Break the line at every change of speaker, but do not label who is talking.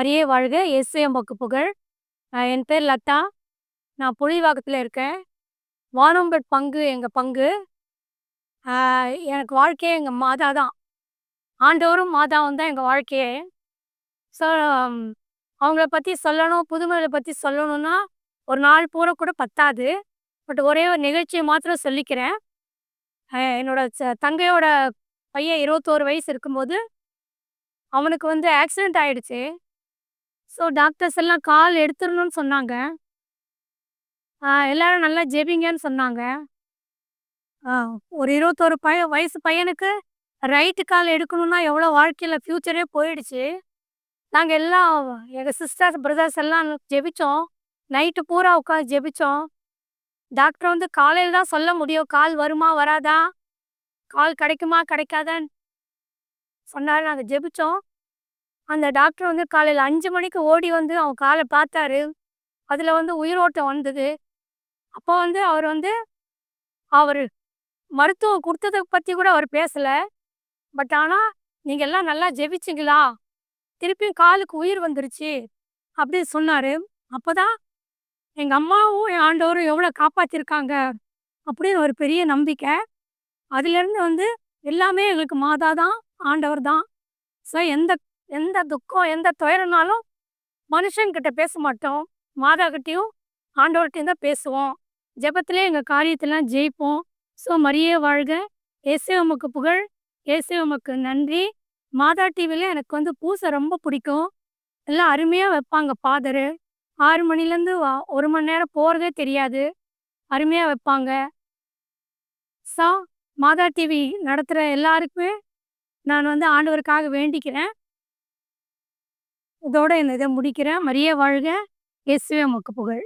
மரியே வாழ்க இயேசுவே புகழ். என் பேர் லதா. நான் புலிவாக்கத்தில் இருக்கேன். வானம்பட் பங்கு எங்கள் பங்கு. எனக்கு வாழ்க்கையே எங்கள் மாதா தான். ஆண்டவரும் மாதாவும் தான் எங்கள் வாழ்க்கையே. ஸோ அவங்கள பற்றி சொல்லணும் புதுமைகளை பற்றி சொல்லணும்னா ஒரு நாள் பூரா கூட பத்தாது. பட் ஒரே ஒரு நிகழ்ச்சியை மாத்திரம் சொல்லிக்கிறேன். என்னோட ச- தங்கையோட பையன் இருபத்தோரு வயசு இருக்கும்போது அவனுக்கு வந்து ஆக்சிடெண்ட் ஆயிடுச்சு. ஸோ டாக்டர்ஸ் எல்லாம் கால் எடுத்துடணும்னு சொன்னாங்க. எல்லாரும் நல்லா ஜெபிங்கன்னு சொன்னாங்க. ஆ ஒரு இருபத்தோரு பைய வயசு பையனுக்கு ரைட்டு கால் எடுக்கணும்னா எவ்வளோ வாழ்க்கையில் ஃப்யூச்சரே போயிடுச்சு. நாங்கள் எல்லாம் எங்கள் சிஸ்டர்ஸ் பிரதர்ஸ் எல்லாம் ஜெபித்தோம் நைட்டு பூரா உட்காந்து ஜெபித்தோம் டாக்டர் வந்து காலையில் தான் சொல்ல முடியும் கால் வருமா வராதா? கால் கிடைக்குமா கிடைக்காதான்னு சொன்னார். நாங்கள் ஜெபித்தோம் அந்த டாக்டர் வந்து காலையில் அஞ்சு மணிக்கு ஓடி வந்து அவன் காலை பார்த்தாரு. அதில் வந்து உயிரோட்டம் வந்தது. அப்போ வந்து அவர் வந்து அவர் மருத்துவம் கொடுத்ததை பற்றி கூட அவர் பேசலை. பட் ஆனால் நீங்கள் எல்லாம் நல்லா ஜெபிச்சிங்களா? திருப்பியும் காலுக்கு உயிர் வந்துருச்சு அப்படின்னு சொன்னார். அப்போ தான் எங்கள் அம்மாவும் என் ஆண்டவரும் எவ்வளோ காப்பாற்றிருக்காங்க அப்படின்னு ஒரு பெரிய நம்பிக்கை. அதுலேருந்து வந்து எல்லாமே எங்களுக்கு மாதா தான் ஆண்டவர் தான் ஸோ எந்த எந்த துக்கம் எந்த துயரம்னாலும் மனுஷன்கிட்ட பேச மாட்டோம். மாதாக்கிட்டையும் ஆண்டவர்கிட்டையும் தான் பேசுவோம். ஜபத்திலே எங்கள் காரியத்தெல்லாம் ஜெயிப்போம். ஸோ மரியே வாழ்க. இயேசு புகழ். இயேசு நன்றி. மாதா டிவியில் எனக்கு வந்து பூசை ரொம்ப பிடிக்கும். எல்லாம் அருமையாக வைப்பாங்க ஃபாதரு. ஆறு மணிலேருந்து ஒரு மணி நேரம் போகிறதே தெரியாது. அருமையாக வைப்பாங்க. ஸோ மாதா டிவி நடத்துகிற எல்லாருக்குமே நான் வந்து ஆண்டவருக்காக வேண்டிக்கிறேன். இதோட இந்த இதை முடிக்கிறேன். மரிய வாழ்க. இயேசுவே முக்கு புகழ்.